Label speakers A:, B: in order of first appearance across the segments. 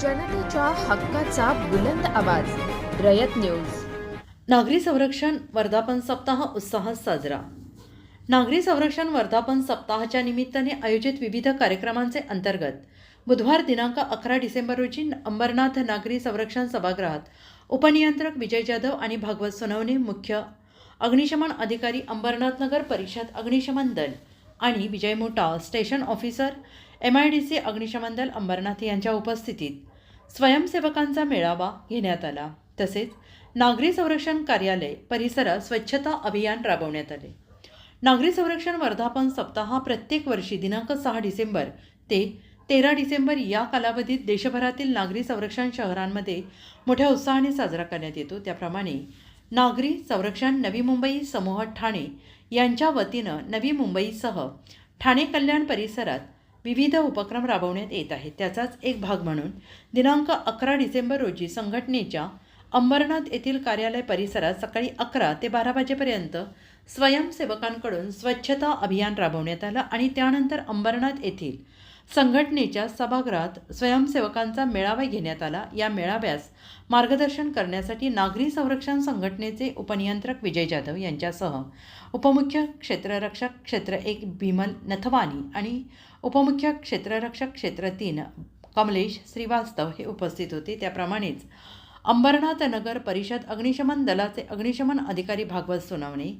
A: जनतेच्या हक्काचा बुलंद आवाज रयत न्यूज.
B: नागरी संरक्षण वर्धापन सप्ताह उत्साहात साजरा. नागरी संरक्षण वर्धापन सप्ताहाच्या निमित्ताने आयोजित विविध कार्यक्रमांचे अंतर्गत बुधवार दिनांक अकरा डिसेंबर रोजी अंबरनाथ नागरी संरक्षण सभागृहात उपनियंत्रक विजय जाधव आणि भागवत सोनवणे मुख्य अग्निशमन अधिकारी अंबरनाथ नगर परिषद अग्निशमन दल आणि Vijay Mota station officer M I D C अग्निशमन दल अंबरनाथ यांच्या उपस्थितीत स्वयंसेवकांचा मेळावा घेण्यात आला. तसेच नागरी संरक्षण कार्यालय परिसरात स्वच्छता अभियान राबवण्यात आले. नागरी संरक्षण वर्धापन सप्ताह हा प्रत्येक वर्षी दिनांक सहा डिसेंबर ते तेरा डिसेंबर या कालावधीत देशभरातील नागरी संरक्षण शहरांमध्ये मोठ्या उत्साहाने साजरा करण्यात येतो. त्याप्रमाणे नागरी संरक्षण नवी मुंबई समूह ठाणे यांच्या वतीनं नवी मुंबईसह ठाणे कल्याण परिसरात विविध उपक्रम राबवण्यात येत आहेत. त्याचाच एक भाग म्हणून दिनांक अकरा डिसेंबर रोजी संघटनेच्या अंबरनाथ येथील कार्यालय परिसरात सकाळी अकरा ते बारा वाजेपर्यंत स्वयंसेवकांकडून स्वच्छता अभियान राबवण्यात आलं आणि त्यानंतर अंबरनाथ येथील संघटनेच्या सभागृहात स्वयंसेवकांचा मेळावा घेण्यात आला. या मेळाव्यास मार्गदर्शन करण्यासाठी नागरी संरक्षण संघटनेचे उपनियंत्रक विजय जाधव यांच्यासह उपमुख्य क्षेत्ररक्षक क्षेत्र एक भीमल नथवानी आणि उपमुख्य क्षेत्ररक्षक क्षेत्र तीन कमलेश श्रीवास्तव हे उपस्थित होते. त्याप्रमाणेच अंबरनाथ नगर परिषद अग्निशमन दलाचे अग्निशमन अधिकारी भागवत सोनवणे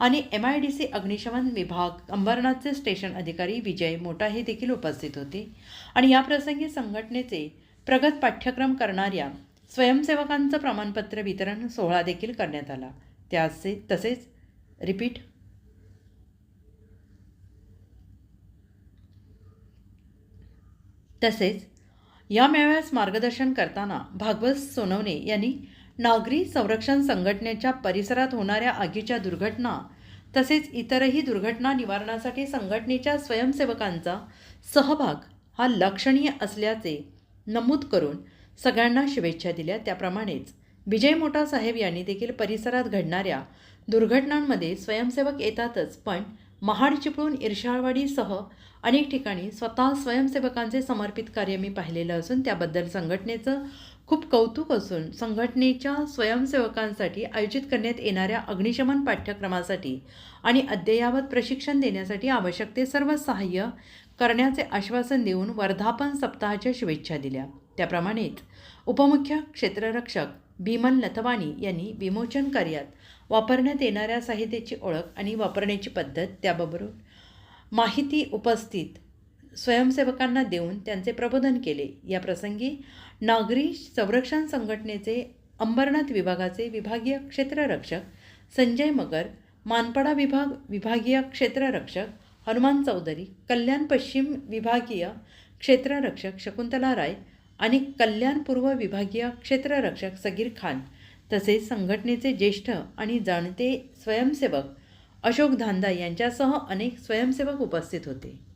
B: आणि एम आय डी सी अग्निशमन विभाग अंबरनाथचे स्टेशन अधिकारी विजय मोटा हे देखील उपस्थित होते. आणि याप्रसंगी संघटनेचे प्रगत पाठ्यक्रम करणाऱ्या स्वयंसेवकांचं प्रमाणपत्र वितरण सोहळा देखील करण्यात आला. त्याचे तसेच रिपीट तसेच या मेळाव्यास मार्गदर्शन करताना भागवत सोनवणे यांनी नागरी संरक्षण संघटनेच्या परिसरात होणाऱ्या आगीच्या दुर्घटना तसेच इतरही दुर्घटना निवारणासाठी संघटनेच्या स्वयंसेवकांचा सहभाग हा लक्षणीय असल्याचे नमूद करून सगळ्यांना शुभेच्छा दिल्या. त्याप्रमाणेच विजय मोठा साहेब यांनी देखील परिसरात घडणाऱ्या दुर्घटनांमध्ये स्वयंसेवक येतातच पण महाड चिपळूण इर्शाळवाडीसह अनेक ठिकाणी स्वतः स्वयंसेवकांचे समर्पित कार्य मी पाहिलेलं असून त्याबद्दल संघटनेचं खूप कौतुक असून संघटनेच्या स्वयंसेवकांसाठी आयोजित करण्यात येणाऱ्या अग्निशमन पाठ्यक्रमासाठी आणि अद्ययावत प्रशिक्षण देण्यासाठी आवश्यक ते सर्व सहाय्य करण्याचे आश्वासन देऊन वर्धापन सप्ताहाच्या शुभेच्छा दिल्या. त्याप्रमाणेच उपमुख्य क्षेत्ररक्षक भीमन लथवाणी यांनी विमोचन कार्यात वापरण्यात येणाऱ्या साहित्याची ओळख आणि वापरण्याची पद्धत त्याबरोबर माहिती उपस्थित स्वयंसेवकांना देऊन त्यांचे प्रबोधन केले. या प्रसंगी नागरी संरक्षण संघटनेचे अंबरनाथ विभागाचे विभागीय क्षेत्ररक्षक संजय मगर मानपाडा विभाग विभागीय क्षेत्ररक्षक हनुमान चौधरी कल्याण पश्चिम विभागीय क्षेत्ररक्षक शकुंतला राय आणि कल्याण पूर्व विभागीय क्षेत्ररक्षक सगीर खान तसेच संघटनेचे ज्येष्ठ आणि जाणते स्वयंसेवक अशोक धांदा यांच्यासह अनेक स्वयंसेवक उपस्थित होते.